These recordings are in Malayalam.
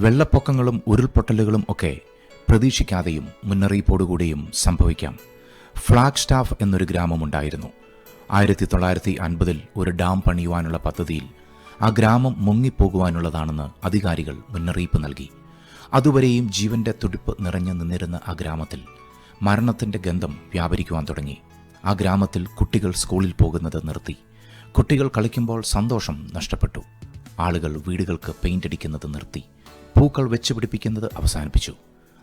വെള്ളപ്പൊക്കങ്ങളും ഉരുൾപൊട്ടലുകളും ഒക്കെ പ്രതീക്ഷിക്കാതെയും മുന്നറിയിപ്പോടുകൂടിയും സംഭവിക്കാം. ഫ്ലാഗ് സ്റ്റാഫ് എന്നൊരു ഗ്രാമമുണ്ടായിരുന്നു ആയിരത്തി തൊള്ളായിരത്തി അൻപതിൽ ഒരു ഡാം പണിയുവാനുള്ള പദ്ധതിയിൽ ആ ഗ്രാമം മുങ്ങിപ്പോകുവാനുള്ളതാണെന്ന് അധികാരികൾ മുന്നറിയിപ്പ് നൽകി. അതുവരെയും ജീവന്റെ തുടിപ്പ് നിറഞ്ഞു നിന്നിരുന്ന ആ ഗ്രാമത്തിൽ മരണത്തിന്റെ ഗന്ധം വ്യാപരിക്കുവാൻ തുടങ്ങി. ആ ഗ്രാമത്തിൽ കുട്ടികൾ സ്കൂളിൽ പോകുന്നത് നിർത്തി. കുട്ടികൾ കളിക്കുമ്പോൾ സന്തോഷം നഷ്ടപ്പെട്ടു. ആളുകൾ വീടുകൾക്ക് പെയിന്റ് അടിക്കുന്നത് നിർത്തി. പൂക്കൾ വെച്ച് പിടിപ്പിക്കുന്നത് അവസാനിപ്പിച്ചു.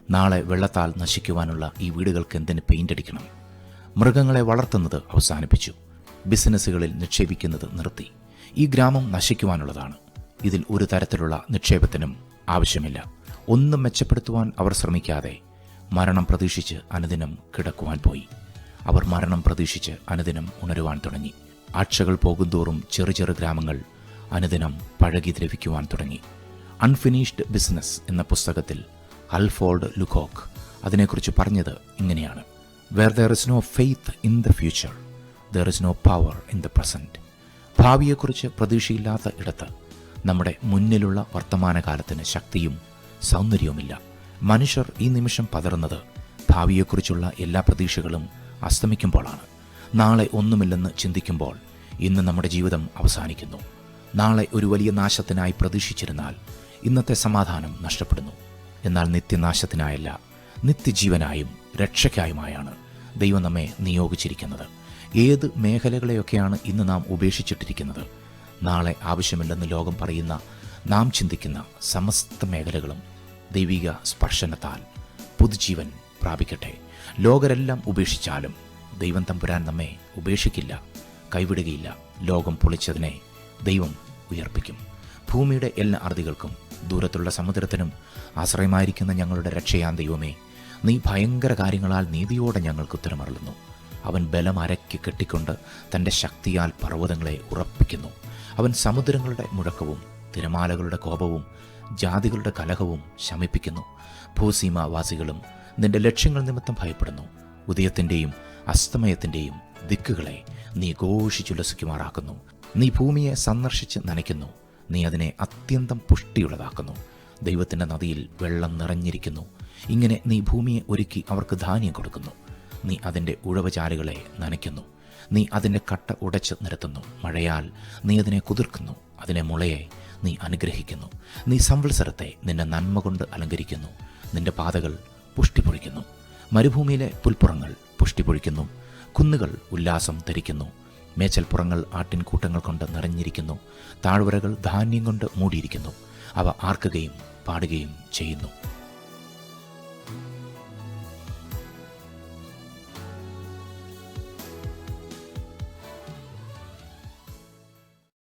നാളെ വെള്ളത്താൽ നശിക്കുവാനുള്ള ഈ വീടുകൾക്ക് എന്തിന് പെയിന്റ് അടിക്കണം? മൃഗങ്ങളെ വളർത്തുന്നത് അവസാനിപ്പിച്ചു. ബിസിനസ്സുകളിൽ നിക്ഷേപിക്കുന്നത് നിർത്തി. ഈ ഗ്രാമം നശിക്കുവാനുള്ളതാണ്. ഇതിൽ ഒരു തരത്തിലുള്ള നിക്ഷേപത്തിനും ആവശ്യമില്ല. ഒന്നും മെച്ചപ്പെടുത്തുവാൻ അവർ ശ്രമിക്കാതെ മരണം പ്രതീക്ഷിച്ച് അനുദിനം കിടക്കുവാൻ പോയി. അവർ മരണം പ്രതീക്ഷിച്ച് അനുദിനം ഉണരുവാൻ തുടങ്ങി. ആഴ്ചകൾ പോകുന്തോറും ചെറു ചെറു ഗ്രാമങ്ങൾ അനുദിനം പഴകി ദ്രവിക്കുവാൻ തുടങ്ങി. അൺഫിനിഷ്ഡ് ബിസിനസ് എന്ന പുസ്തകത്തിൽ അൽഫോർഡ് ലുഖോക്ക് അതിനെക്കുറിച്ച് പറഞ്ഞത് ഇങ്ങനെയാണ്. Where there is no faith in the future there is no power in the present ഭാവിയെക്കുറിച്ച് പ്രതീക്ഷയില്ലാത്ത ഇടത്ത് നമ്മുടെ മുന്നിലുള്ള വർത്തമാനകാലത്തിന് ശക്തിയും സൗന്ദര്യവുമില്ല. മനുഷ്യർ ഈ നിമിഷം പതറുന്നത് ഭാവിയെക്കുറിച്ചുള്ള എല്ലാ പ്രതീക്ഷകളും അസ്തമിക്കുമ്പോഴാണ്. നാളെ ഒന്നുമില്ലെന്ന് ചിന്തിക്കുമ്പോൾ ഇന്ന് നമ്മുടെ ജീവിതം അവസാനിക്കുന്നു. നാളെ ഒരു വലിയ നാശത്തിനായി പ്രതീക്ഷിച്ചിരുന്നാൽ ഇന്നത്തെ സമാധാനം നഷ്ടപ്പെടുന്നു. എന്നാൽ നിത്യനാശത്തിനായല്ല നിത്യജീവനായും രക്ഷയ്ക്കായുമായാണ് ദൈവം നമ്മെ നിയോഗിച്ചിരിക്കുന്നത്. ഏത് മേഖലകളെയൊക്കെയാണ് ഇന്ന് നാം ഉപേക്ഷിച്ചിട്ടിരിക്കുന്നത്? നാളെ ആവശ്യമില്ലെന്ന് ലോകം പറയുന്ന നാം ചിന്തിക്കുന്ന സമസ്ത മേഖലകളും ദൈവിക സ്പർശനത്താൽ പുതുജീവൻ പ്രാപിക്കട്ടെ. ലോകരെല്ലാം ഉപേക്ഷിച്ചാലും ദൈവം തമ്പുരാൻ നമ്മെ ഉപേക്ഷിക്കില്ല കൈവിടുകയില്ല. ലോകം പൊളിച്ചതിനെ ദൈവം ഉയർപ്പിക്കും. ഭൂമിയുടെ എല്ലാ അറുതികൾക്കും ദൂരത്തുള്ള സമുദ്രത്തിനും ആശ്രയമായിരിക്കുന്ന ഞങ്ങളുടെ രക്ഷയാൻ ദൈവമേ. നീ ഭയങ്കര കാര്യങ്ങളാൽ നീതിയോടെ ഞങ്ങൾക്ക് ഉത്തരമറളുന്നു അവൻ ബലം അരക്കി കെട്ടിക്കൊണ്ട് തന്റെ ശക്തിയാൽ പർവതങ്ങളെ ഉറപ്പിക്കുന്നു. അവൻ സമുദ്രങ്ങളുടെ മുഴക്കവും തിരമാലകളുടെ കോപവും ജാതികളുടെ കലഹവും ശമിപ്പിക്കുന്നു. ഭൂസീമാവാസികളും നിന്റെ ലക്ഷ്യങ്ങൾ നിമിത്തം ഭയപ്പെടുന്നു. ഉദയത്തിന്റെയും അസ്തമയത്തിന്റെയും ദിക്കുകളെ നീ ഘോഷിച്ചുല്ലസിക്കുമാറാക്കുന്നു. നീ ഭൂമിയെ സന്ദർശിച്ച് നനയ്ക്കുന്നു. നീ അതിനെ അത്യന്തം പുഷ്ടിയുള്ളതാക്കുന്നു. ദൈവത്തിന്റെ നദിയിൽ വെള്ളം നിറഞ്ഞിരിക്കുന്നു. ഇങ്ങനെ നീ ഭൂമിയെ ഒരുക്കി അവർക്ക് ധാന്യം കൊടുക്കുന്നു. നീ അതിന്റെ ഉഴവചാലുകളെ നനയ്ക്കുന്നു. നീ അതിന്റെ കട്ട ഉടച്ച് നിരത്തുന്നു. മഴയാൽ നീ അതിനെ കുതിർക്കുന്നു. അതിനെ മുളയെ നീ അനുഗ്രഹിക്കുന്നു. നീ സംവത്സരത്തെ നിന്റെ നന്മ കൊണ്ട് അലങ്കരിക്കുന്നു. നിന്റെ പാതകൾ പുഷ്ടി പൊഴിക്കുന്നു മരുഭൂമിയിലെ പുൽപ്പുറങ്ങൾ പുഷ്ടി പൊഴിക്കുന്നു കുന്നുകൾ ഉല്ലാസം ധരിക്കുന്നു. മേച്ചൽപ്പുറങ്ങൾ ആട്ടിൻകൂട്ടങ്ങൾ കൊണ്ട് നിറഞ്ഞിരിക്കുന്നു. താഴ്വരകൾ ധാന്യം കൊണ്ട് മൂടിയിരിക്കുന്നു. അവ ആർക്കുകയും പാടുകയും ചെയ്യുന്നു.